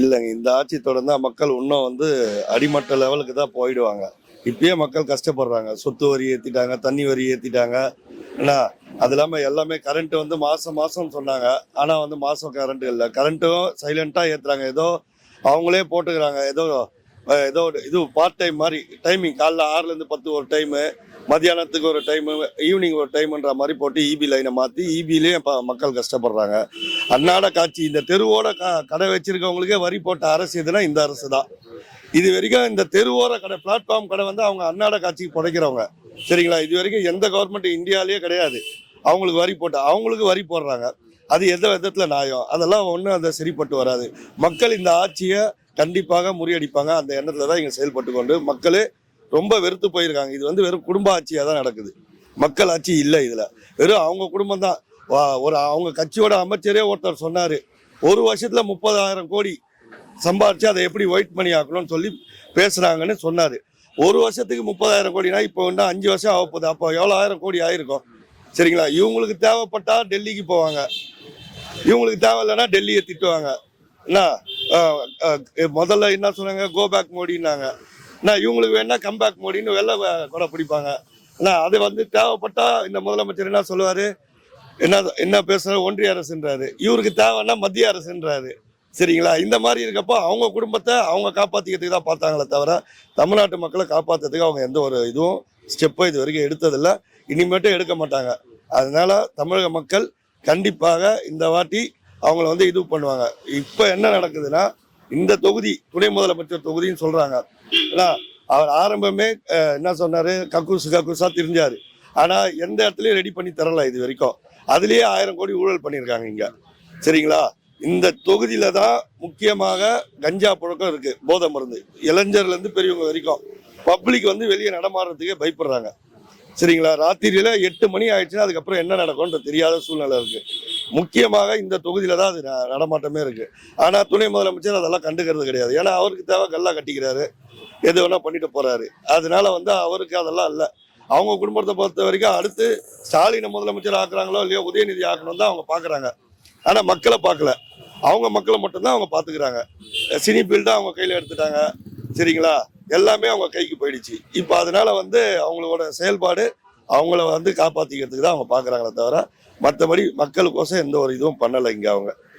இல்லைங்க இந்த ஆட்சி தொடர்ந்தால் மக்கள் இன்னும் வந்து அடிமட்ட லெவலுக்கு தான் போயிடுவாங்க. இப்பயே மக்கள் கஷ்டப்படுறாங்க. சொத்து வரி ஏற்றிட்டாங்க தண்ணி வரி ஏற்றிட்டாங்க என்ன அது இல்லாமல் எல்லாமே கரண்ட்டு வந்து மாதம் மாதம் சொன்னாங்க. ஆனால் வந்து மாதம் கரண்ட்டு இல்லை. கரண்ட்டும் சைலண்ட்டாக ஏற்றுறாங்க ஏதோ அவங்களே போட்டுக்கிறாங்க. ஏதோ ஏதோ ஒரு இது பார்ட் டைம் மாதிரி டைமிங் காலைல ஆறுலேருந்து பத்து ஒரு டைமு மத்தியானத்துக்கு ஒரு டைமு ஈவினிங் ஒரு டைமுன்ற மாதிரி போட்டு இபி லைனை மாற்றி இபிலேயே இப்போ மக்கள் கஷ்டப்படுறாங்க. அன்னாட காட்சி இந்த தெருவோட க கடை வச்சிருக்கவங்களுக்கே வரி போட்ட அரசு எதுனா இந்த அரசு தான். இது வரைக்கும் இந்த தெருவோர கடை பிளாட்ஃபார்ம் கடை வந்து அவங்க அன்னாட காட்சிக்கு புடைக்கிறவங்க சரிங்களா? இது வரைக்கும் எந்த கவர்மெண்ட் இந்தியாவிலேயே கிடையாது. அவங்களுக்கு வரி போட்டு அவங்களுக்கு வரி போடுறாங்க. அது எந்த விதத்தில் நியாயம்? அதெல்லாம் ஒன்றும் அதை சரிப்பட்டு வராது. மக்கள் இந்த ஆட்சியை கண்டிப்பாக முறியடிப்பாங்க. அந்த எண்ணத்தில் தான் இங்கே செயல்பட்டு கொண்டு மக்களே ரொம்ப வெறுத்து போயிருக்காங்க. இது வந்து வெறும் குடும்ப ஆட்சியாக தான் நடக்குது. மக்கள் ஆட்சி இல்லை இதில். வெறும் அவங்க குடும்பம் தான். ஒரு அவங்க கட்சியோட அமைச்சரே ஒருத்தர் சொன்னார். ஒரு வருஷத்தில் முப்பதாயிரம் கோடி சம்பாரித்து அதை எப்படி ஒயிட் மணி ஆக்கணும்னு சொல்லி பேசுகிறாங்கன்னு சொன்னார். ஒரு வருஷத்துக்கு முப்பதாயிரம் கோடினா இப்போ வந்து அஞ்சு வருஷம் ஆக போகுது. அப்போ எவ்வளோ ஆயிரம் கோடி ஆயிருக்கும்? சரிங்களா? இவங்களுக்கு தேவைப்பட்டால் டெல்லிக்கு போவாங்க. இவங்களுக்கு தேவையில்லைன்னா டெல்லியை திட்டுவாங்க. என்ன முதல்ல என்ன சொன்னாங்க? கோ பேக் மோடின்னாங்க. என்ன இவங்களுக்கு வேணா கம் பேக் மோடின்னு வெள்ளை கொடை பிடிப்பாங்க. என்ன அது வந்து தேவைப்பட்டா இந்த முதலமைச்சர் என்ன சொல்லுவார்? என்ன என்ன பேசுகிற ஒன்றிய அரசுன்றாரு. இவருக்கு தேவைன்னா மத்திய அரசுன்றாரு. சரிங்களா? இந்த மாதிரி இருக்கப்போ அவங்க குடும்பத்தை அவங்க காப்பாற்றிக்கிறதுக்கு தான் பார்த்தாங்களே தவிர தமிழ்நாட்டு மக்களை காப்பாற்றுறதுக்கு அவங்க எந்த ஒரு இதுவும் ஸ்டெப்பும் இது வரைக்கும் எடுத்ததில்லை. இனிமேட்டும் எடுக்க மாட்டாங்க. அதனால தமிழக மக்கள் கண்டிப்பாக இந்த வாட்டி அவங்கள வந்து இது பண்ணுவாங்க. இப்போ என்ன நடக்குதுன்னா இந்த தொகுதி துணை முதலமைச்சர் தொகுதின்னு சொல்கிறாங்க ஏன்னா அவர் ஆரம்பமே என்ன சொன்னார்? கக்கூசு கக்கூசா தெரிஞ்சார். ஆனால் எந்த இடத்துலையும் ரெடி பண்ணி தரல இது வரைக்கும். அதுலேயே ஆயிரம் கோடி ஊழல் பண்ணியிருக்காங்க இங்கே. சரிங்களா? இந்த தொகுதியில் தான் முக்கியமாக கஞ்சா புழக்கம் இருக்குது போதை மருந்து. இளைஞர்லேருந்து பெரியவங்க வரைக்கும். பப்ளிக் வந்து வெளியே நடமாடுறதுக்கே பயப்படுறாங்க. சரிங்களா? ராத்திரியில் எட்டு மணி ஆயிடுச்சுன்னா அதுக்கப்புறம் என்ன நடக்கும்ன்ற தெரியாத சூழ்நிலை இருக்குது முக்கியமாக இந்த தொகுதியில தான் அது நடமாட்டமே இருக்கு. ஆனா துணை முதலமைச்சர் அதெல்லாம் கண்டுக்கிறது கிடையாது. ஏன்னா அவருக்கு தேவை கல்லா கட்டிக்கிறாரு. எது வேணா பண்ணிட்டு போறாரு. அதனால வந்து அவருக்கு அதெல்லாம் இல்லை. அவங்க குடும்பத்தை பொறுத்த வரைக்கும் அடுத்து ஸ்டாலினை முதலமைச்சர் ஆக்குறாங்களோ இல்லையோ உதயநிதி ஆக்கணும் தான் அவங்க பாக்குறாங்க. ஆனா மக்களை பார்க்கல அவங்க மக்களை மட்டும்தான் அவங்க பாத்துக்கிறாங்க. சினி ஃபீல்டு அவங்க கையில எடுத்துட்டாங்க. சரிங்களா? எல்லாமே அவங்க கைக்கு போயிடுச்சு. இப்போ அதனால வந்து அவங்களோட செயல்பாடு அவங்கள வந்து காப்பாற்றிக்கிறதுக்கு தான் அவங்க பார்க்குறாங்களே தவிர மற்றபடி மக்களுக்கோசம் எந்த ஒரு இதுவும் பண்ணலை இங்கே அவங்க.